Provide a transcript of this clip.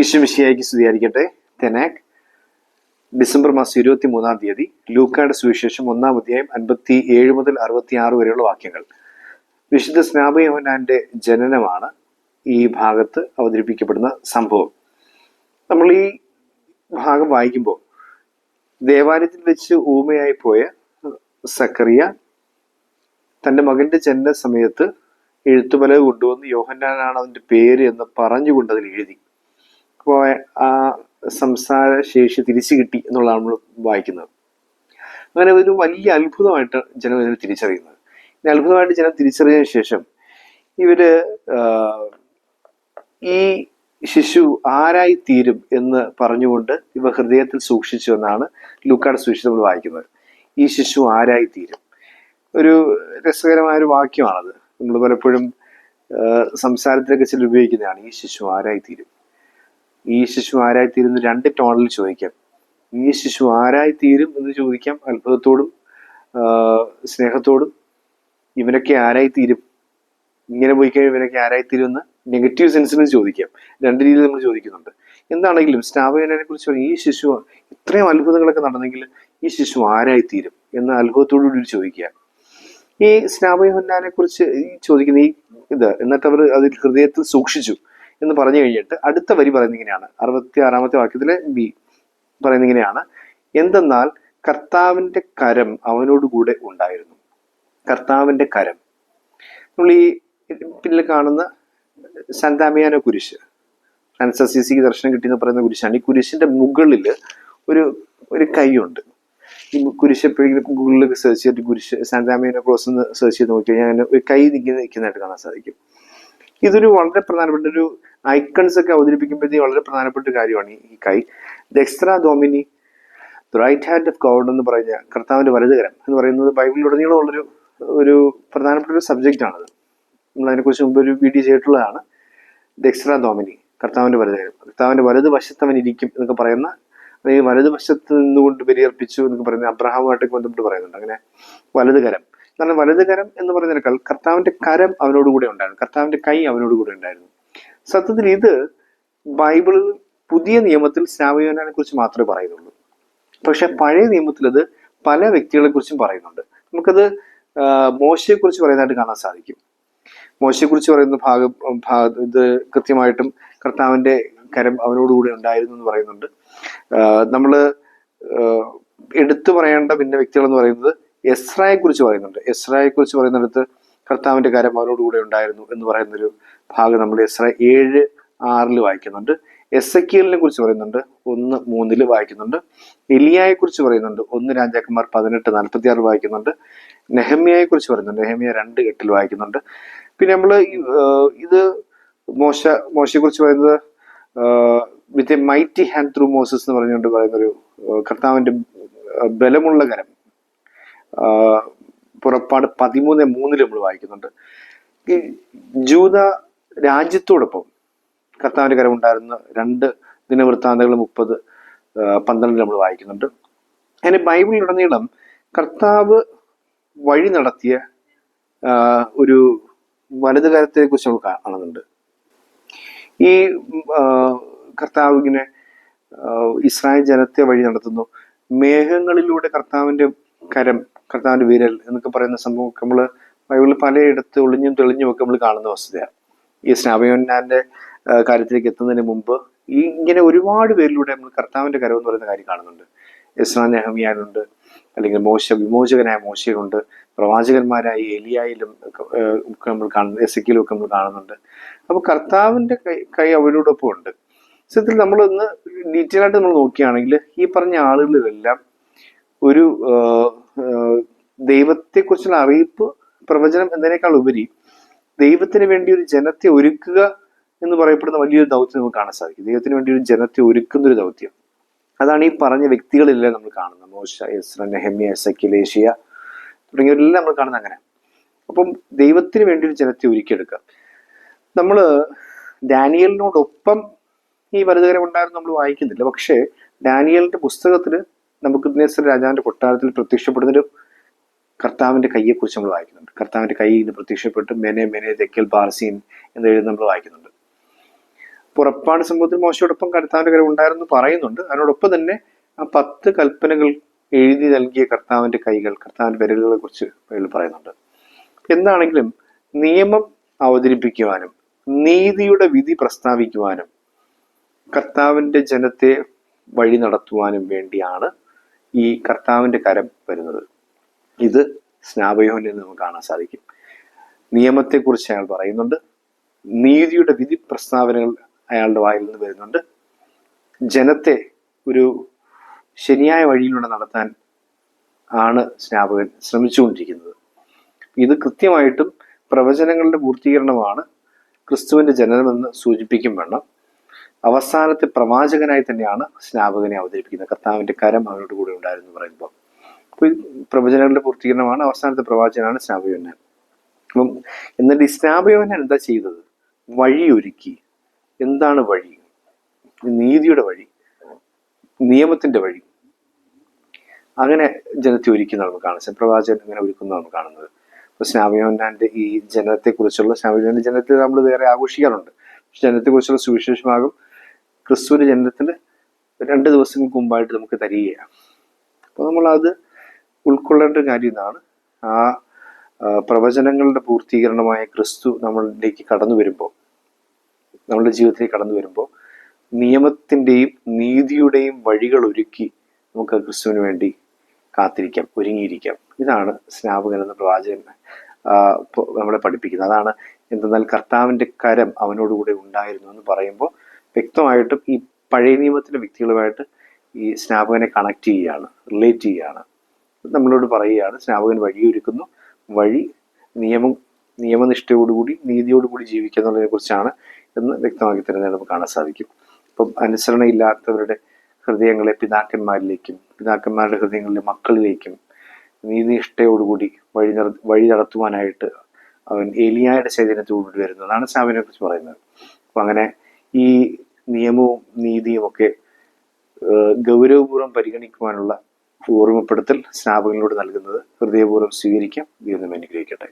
ഈശ്വമിശിയായിക്ക് സ്തുതിയായിരിക്കട്ടെ. തെനാക് ഡിസംബർ മാസം ഇരുപത്തി മൂന്നാം തീയതി ലൂക്കായുടെ സുവിശേഷം ഒന്നാം അധ്യായം അൻപത്തി ഏഴ് മുതൽ അറുപത്തി ആറ് വരെയുള്ള വാക്യങ്ങൾ. വിശുദ്ധ സ്നാപയോഹനാന്റെ ജനനമാണ് ഈ ഭാഗത്ത് അവതരിപ്പിക്കപ്പെടുന്ന സംഭവം. നമ്മൾ ഈ ഭാഗം വായിക്കുമ്പോൾ ദേവാലയത്തിൽ വെച്ച് ഊമയായി പോയ സക്കറിയ തന്റെ മകന്റെ ജനന സമയത്ത് എഴുത്തുപലക കൊണ്ടുവന്ന് യോഹന്നാനാണ് അവന്റെ പേര് എന്ന് പറഞ്ഞുകൊണ്ട് അതിൽ എഴുതി. അപ്പോൾ ആ സംസാര ശേഷി തിരിച്ചു കിട്ടി എന്നുള്ളതാണ് നമ്മൾ വായിക്കുന്നത്. അങ്ങനെ ഒരു വലിയ അത്ഭുതമായിട്ട് ജനം ഇതിനെ തിരിച്ചറിയുന്നത്. ഇനി അത്ഭുതമായിട്ട് ജനം തിരിച്ചറിഞ്ഞതിന് ശേഷം ഇവർ ഈ ശിശു ആരായി തീരും എന്ന് പറഞ്ഞുകൊണ്ട് ഇവ ഹൃദയത്തിൽ സൂക്ഷിച്ചു എന്നാണ് ലൂക്കാട് സൂക്ഷിച്ച് നമ്മൾ വായിക്കുന്നത്. ഈ ശിശു ആരായി തീരും. ഒരു രസകരമായ ഒരു വാക്യമാണത്. നമ്മൾ പലപ്പോഴും സംസാരത്തിലൊക്കെ ചില ഉപയോഗിക്കുന്നതാണ് ഈ ശിശു ആരായി തീരും. ഈ ശിശു ആരായി തീരും എന്ന് രണ്ട് ടോണിൽ ചോദിക്കാം. ഈ ശിശു ആരായിത്തീരും എന്ന് ചോദിക്കാം അത്ഭുതത്തോടും സ്നേഹത്തോടും. ഇവനൊക്കെ ആരായിത്തീരും? ഇങ്ങനെ പോയി കഴിഞ്ഞാൽ ഇവനൊക്കെ ആരായി തീരും എന്ന് നെഗറ്റീവ് സെൻസിലും ചോദിക്കാം. രണ്ട് രീതിയിൽ നമ്മൾ ചോദിക്കുന്നുണ്ട്. എന്താണെങ്കിലും സ്റ്റാബയനെ കുറിച്ച് ഈ ശിശു ഇത്രയും അത്ഭുതങ്ങളൊക്കെ നടന്നെങ്കിൽ ഈ ശിശു ആരായിത്തീരും എന്ന് അത്ഭുതത്തോടു കൂടി ചോദിക്കുക. ഈ സ്നാപയോഹന്നാനെ കുറിച്ച് ഈ ചോദിക്കുന്ന ഈ ഇത് എന്നിട്ട് അവർ അതിൽ ഹൃദയത്തിൽ സൂക്ഷിച്ചു. എന്ന് പറഞ്ഞു കഴിഞ്ഞിട്ട് അടുത്ത വരി പറയുന്നത് ഇങ്ങനെയാണ്. അറുപത്തി ആറാമത്തെ വാക്യത്തിലെ ബി പറയുന്നത് ഇങ്ങനെയാണ്. എന്തെന്നാൽ കർത്താവിന്റെ കരം അവനോടുകൂടെ ഉണ്ടായിരുന്നു. കർത്താവിന്റെ കരം. നമ്മൾ ഈ പിന്നിൽ കാണുന്ന സന്താമിയാന കുരിശ് ഫ്രാൻസസ് ദർശനം കിട്ടിയെന്ന് പറയുന്ന കുരിശാണ്. ഈ കുരിശിന്റെ മുകളിൽ ഒരു ഒരു കൈയുണ്ട്. ഈ കുരിശ് എപ്പോഴെങ്കിലും ഗൂഗിളിലൊക്കെ സെർച്ച് ചെയ്തിട്ട് കുരിശ് സന്താമിയാന ക്രോസ് എന്ന് സെർച്ച് ചെയ്ത് നോക്കി കഴിഞ്ഞാൽ ഒരു കൈ നിൽക്കുന്ന നിൽക്കുന്നതായിട്ട് കാണാൻ സാധിക്കും. ഇതൊരു വളരെ പ്രധാനപ്പെട്ട ഒരു ഐക്കൺസ് ഒക്കെ അവതരിപ്പിക്കുമ്പോഴത്തേക്ക് വളരെ പ്രധാനപ്പെട്ട കാര്യമാണ് ഈ- കൈ. ദെക്സ്ട്രാ ഡോമിനി റൈറ്റ് ഹാൻഡ് ഓഫ് ഗോഡ് എന്ന് പറഞ്ഞ കർത്താവിന്റെ വലതുകരം എന്ന് പറയുന്നത് ബൈബിളിലുടനീളമുള്ളൊരു ഒരു പ്രധാനപ്പെട്ട ഒരു സബ്ജക്റ്റ് ആണത്. നമ്മൾ അതിനെക്കുറിച്ച് മുമ്പ് ഒരു വീഡിയോ ചെയ്തിട്ടുള്ളതാണ്. ദെക്സ്ട്രാ ഡോമിനി കർത്താവിന്റെ വലതുകരം. കർത്താവിന്റെ വലത് വശത്തവൻ ഇരിക്കും എന്നൊക്കെ പറയുന്ന അല്ലെങ്കിൽ വലതുവശത്ത് നിന്നുകൊണ്ട് ബലിയർപ്പിച്ചു എന്നൊക്കെ പറയുന്ന അബ്രഹാമുമായിട്ടൊക്കെ ബന്ധപ്പെട്ട് പറയുന്നുണ്ട്. അങ്ങനെ വലതുകരം. കാരണം വലതുകരം എന്ന് പറയുന്നതിനേക്കാൾ കർത്താവിന്റെ കരം അവനോടുകൂടെ ഉണ്ടായിരുന്നു. കർത്താവിന്റെ കൈ അവനോടുകൂടെ ഉണ്ടായിരുന്നു. സത്യത്തിൽ ഇത് ബൈബിളിൽ പുതിയ നിയമത്തിൽ സ്നാവയോനെ കുറിച്ച് മാത്രമേ പറയുന്നുള്ളൂ. പക്ഷെ പഴയ നിയമത്തിൽ അത് പല വ്യക്തികളെ കുറിച്ചും പറയുന്നുണ്ട്. നമുക്കത് മോശയെ കുറിച്ച് പറയുന്നതായിട്ട് കാണാൻ സാധിക്കും. മോശയെ കുറിച്ച് പറയുന്ന ഭാഗം ഇത് കൃത്യമായിട്ടും കർത്താവിന്റെ കരം അവനോടുകൂടി ഉണ്ടായിരുന്നു എന്ന് പറയുന്നുണ്ട്. നമ്മൾ എടുത്തു പറയേണ്ട പിന്നെ വ്യക്തികൾ എന്ന് പറയുന്നത് എസ്രായെ കുറിച്ച് പറയുന്നുണ്ട്. എസ്രായെ കുറിച്ച് പറയുന്നിടത്ത് കർത്താവിന്റെ കാര്യം അവനോടുകൂടെ ഉണ്ടായിരുന്നു എന്ന് പറയുന്നൊരു ഭാഗം നമ്മൾ എസ്ര ഏഴ് ആറിൽ വായിക്കുന്നുണ്ട്. എസ് എക്കിയലിനെ കുറിച്ച് പറയുന്നുണ്ട് ഒന്ന് മൂന്നിൽ വായിക്കുന്നുണ്ട്. എലിയായെ കുറിച്ച് പറയുന്നുണ്ട് ഒന്ന് രാജാക്കന്മാർ പതിനെട്ട് നാൽപ്പത്തി ആറ് വായിക്കുന്നുണ്ട്. നെഹമ്യയെ കുറിച്ച് പറയുന്നുണ്ട് നെഹമ്യ രണ്ട് എട്ടിൽ വായിക്കുന്നുണ്ട്. പിന്നെ നമ്മൾ ഇത് മോശ മോശയെ കുറിച്ച് പറയുന്നത് with a mighty hand through Moses എന്ന് പറഞ്ഞുകൊണ്ട് പറയുന്നൊരു കർത്താവിന്റെ ബലമുള്ള കരം. പുറപ്പാട് പതിമൂന്ന് മൂന്നിൽ നമ്മൾ വായിക്കുന്നുണ്ട്. ഈ ജൂത രാജ്യത്തോടൊപ്പം കർത്താവിന്റെ കരമുണ്ടായിരുന്ന രണ്ട് ദിനവൃത്താന്തങ്ങൾ മുപ്പത് പന്ത്രണ്ടിൽ നമ്മൾ വായിക്കുന്നുണ്ട്. അങ്ങനെ ബൈബിളിലുടനീളം കർത്താവ് വഴി നടത്തിയ ഒരു വലതു കാലത്തെ കുറിച്ച് നമ്മൾ കാണുന്നുണ്ട്. ഈ കർത്താവ് ഇങ്ങനെ ഇസ്രായേൽ ജനത്തെ വഴി നടത്തുന്നു. മേഘങ്ങളിലൂടെ കർത്താവിന്റെ കരം കർത്താവിന്റെ വിരൽ എന്നൊക്കെ പറയുന്ന സംഭവം നമ്മൾ ബൈബിളിൽ പലയിടത്ത് ഒളിഞ്ഞും തെളിഞ്ഞും ഒക്കെ നമ്മൾ കാണുന്ന വസ്തുതയാണ്. ഈ സ്നാപയോന്നാന്റെ കാര്യത്തിലേക്ക് എത്തുന്നതിന് മുമ്പ് ഈ ഇങ്ങനെ ഒരുപാട് പേരിലൂടെ നമ്മൾ കർത്താവിന്റെ കരം എന്ന് പറയുന്ന കാര്യം കാണുന്നുണ്ട്. ഇസ്ലാം നെഹമിയാനുണ്ട് അല്ലെങ്കിൽ മോശ വിമോചകനായ മോശയുണ്ട് പ്രവാചകന്മാരായ എലിയായിലും ഒക്കെ, നമ്മൾ കാണുന്നു എസക്കിലും ഒക്കെ നമ്മൾ കാണുന്നുണ്ട്. അപ്പോൾ കർത്താവിന്റെ കൈ കൈ അവരോടൊപ്പം ഉണ്ട്. സത്യത്തിൽ നമ്മൾ ഒന്ന് ഡീറ്റെയിൽ ആയിട്ട് നമ്മൾ നോക്കുകയാണെങ്കിൽ ഈ പറഞ്ഞ ആളുകളിലെല്ലാം ഒരു ദൈവത്തെക്കുറിച്ചുള്ള അറിയിപ്പ് പ്രവചനം എന്നതിനേക്കാൾ ഉപരി ദൈവത്തിന് വേണ്ടി ഒരു ജനത്തെ ഒരുക്കുക എന്ന് പറയപ്പെടുന്ന വലിയൊരു ദൗത്യം നമുക്ക് കാണാൻ സാധിക്കും. ദൈവത്തിന് വേണ്ടി ഒരു ജനത്തെ ഒരുക്കുന്ന ഒരു ദൗത്യം. അതാണ് ഈ പറഞ്ഞ വ്യക്തികളെല്ലാം നമ്മൾ കാണുന്നത്. മോശ എസ്ര നെഹമ്യ സക്കിലേഷ്യ തുടങ്ങിയവരെല്ലാം നമ്മൾ കാണുന്നത് അങ്ങനെ. അപ്പം ദൈവത്തിന് വേണ്ടി ഒരു ജനത്തെ ഒരുക്കിയെടുക്കുക. നമ്മൾ ഡാനിയലിനോടൊപ്പം ഈ വലുതകരം ഉണ്ടായിരുന്നു നമ്മൾ വായിക്കുന്നില്ല. പക്ഷേ ഡാനിയലിന്റെ പുസ്തകത്തിൽ നമുക്ക് രാജാവിന്റെ കൊട്ടാരത്തിൽ പ്രത്യക്ഷപ്പെടുന്നൊരു കർത്താവിന്റെ കയ്യെക്കുറിച്ച് നമ്മൾ വായിക്കുന്നുണ്ട്. കർത്താവിന്റെ കൈ ഇന്ന് പ്രത്യക്ഷപ്പെട്ട് മെനെ മെനെ തെക്കൽ ബാർസീൻ എന്ന് എഴുതി നമ്മൾ വായിക്കുന്നുണ്ട്. പുറപ്പാട് സംഭവത്തിൽ മോശയോടൊപ്പം കർത്താവിന്റെ കരം ഉണ്ടായിരുന്നു പറയുന്നുണ്ട്. അതിനോടൊപ്പം തന്നെ ആ പത്ത് കൽപ്പനകൾ എഴുതി നൽകിയ കർത്താവിന്റെ കൈകൾ കർത്താവിന്റെ വിരലുകളെ കുറിച്ച് പറയുന്നുണ്ട്. എന്താണെങ്കിലും നിയമം അവതരിപ്പിക്കുവാനും നീതിയുടെ വിധി പ്രസ്താവിക്കുവാനും കർത്താവിന്റെ ജനത്തെ വഴി നടത്തുവാനും വേണ്ടിയാണ് ഈ കർത്താവിന്റെ കരം വരുന്നത്. ഇത് സ്നാപയോനിൽ നമുക്ക് കാണാൻ സാധിക്കും. നിയമത്തെക്കുറിച്ച് അയാൾ പറയുന്നുണ്ട്. നീതിയുടെ വിധി പ്രസ്താവനകൾ അയാളുടെ വായിൽ നിന്ന് വരുന്നുണ്ട്. ജനത്തെ ഒരു ശരിയായ വഴിയിലൂടെ നടത്താൻ ആണ് സ്നാപകൻ ശ്രമിച്ചുകൊണ്ടിരിക്കുന്നത്. ഇത് കൃത്യമായിട്ടും പ്രവചനങ്ങളുടെ പൂർത്തീകരണമാണ് ക്രിസ്തുവിന്റെ ജനനമെന്ന് സൂചിപ്പിക്കും വേണം. അവസാനത്തെ പ്രവാചകനായി തന്നെയാണ് സ്നാപകനെ അവതരിപ്പിക്കുന്നത്. കർത്താവിന്റെ കരം അവരുടെ കൂടെ ഉണ്ടായിരുന്നു എന്ന് പറയുമ്പോൾ. അപ്പോൾ പ്രവചനങ്ങളുടെ പൂർത്തീകരണമാണ്. അവസാനത്തെ പ്രവാചകനാണ് സ്നാപയോന്നൻ അപ്പം എന്നിട്ട് ഈ സ്നാപയോന്നൻ എന്താ ചെയ്തത്? വഴിയൊരുക്കി. എന്താണ് വഴി? നീതിയുടെ വഴി. നിയമത്തിന്റെ വഴി. അങ്ങനെ ജനത്തെ ഒരുക്കുന്ന നമുക്ക് കാണാം പ്രവാചകൻ അങ്ങനെ ഒരുക്കുന്ന നമുക്ക് കാണുന്നത്. അപ്പൊ സ്നാപയോന്നാന്റെ ഈ ജനത്തെ കുറിച്ചുള്ള സ്നാപയോന്റെ ജനത്തെ നമ്മൾ വേറെ ആഘോഷിക്കാറുണ്ട്. ജനത്തെക്കുറിച്ചുള്ള ജനത്തെ കുറിച്ചുള്ള സുവിശേഷമാകും. ക്രിസ്തുവിന്റെ ജനനത്തിന് രണ്ട് ദിവസങ്ങൾക്ക് മുമ്പായിട്ട് നമുക്ക് തരികയാണ്. അപ്പോൾ അത് ഉൾക്കൊള്ളേണ്ട ഒരു കാര്യം ഇതാണ്. ആ പ്രവചനങ്ങളുടെ പൂർത്തീകരണമായ ക്രിസ്തു നമ്മളിലേക്ക് കടന്നു വരുമ്പോൾ നമ്മളുടെ ജീവിതത്തിലേക്ക് കടന്നു വരുമ്പോൾ നിയമത്തിന്റെയും നീതിയുടെയും വഴികൾ ഒരുക്കി നമുക്ക് ക്രിസ്തുവിന് വേണ്ടി കാത്തിരിക്കാം ഒരുങ്ങിയിരിക്കാം. ഇതാണ് സ്നാപകൻ എന്ന പ്രവാചകൻ നമ്മളെ പഠിപ്പിക്കുന്നത്. അതാണ് എന്തെന്നാൽ കർത്താവിന്റെ കരം അവനോടുകൂടെ ഉണ്ടായിരുന്നു എന്ന് പറയുമ്പോൾ വ്യക്തമായിട്ടും ഈ പഴയ നിയമത്തിലെ വ്യക്തികളുമായിട്ട് ഈ സ്നാപകനെ കണക്ട് ചെയ്യുകയാണ് റിലേറ്റ് ചെയ്യുകയാണ് നമ്മളോട് പറയുകയാണ് സ്നാപകൻ വഴിയൊരുക്കുന്നു. വഴി നിയമം നിയമനിഷ്ഠയോടുകൂടി നീതിയോടുകൂടി ജീവിക്കുക എന്നുള്ളതിനെ കുറിച്ചാണ് എന്ന് വ്യക്തമാക്കി തരുന്നത് നമുക്ക് കാണാൻ സാധിക്കും. ഇപ്പം അനുസരണയില്ലാത്തവരുടെ ഹൃദയങ്ങളെ പിതാക്കന്മാരിലേക്കും പിതാക്കന്മാരുടെ ഹൃദയങ്ങളിലെ മക്കളിലേക്കും നീതിനിഷ്ഠയോടുകൂടി വഴി നട വഴി നടത്തുവാനായിട്ട് അവൻ ഏലിയായുടെ ചൈതന്യത്തോടുകൂടി വരുന്നതാണ് സ്നാപനെ കുറിച്ച് പറയുന്നത്. അപ്പം അങ്ങനെ ഈ നിയമവും നീതിയും ഒക്കെ ഗൗരവപൂർവം പരിഗണിക്കുവാനുള്ള ഓർമ്മപ്പെടുത്തൽ സ്നാപകനിലൂടെ നൽകുന്നത് ഹൃദയപൂർവം സ്വീകരിക്കാം. ദൈവം അനുഗ്രഹിക്കട്ടെ.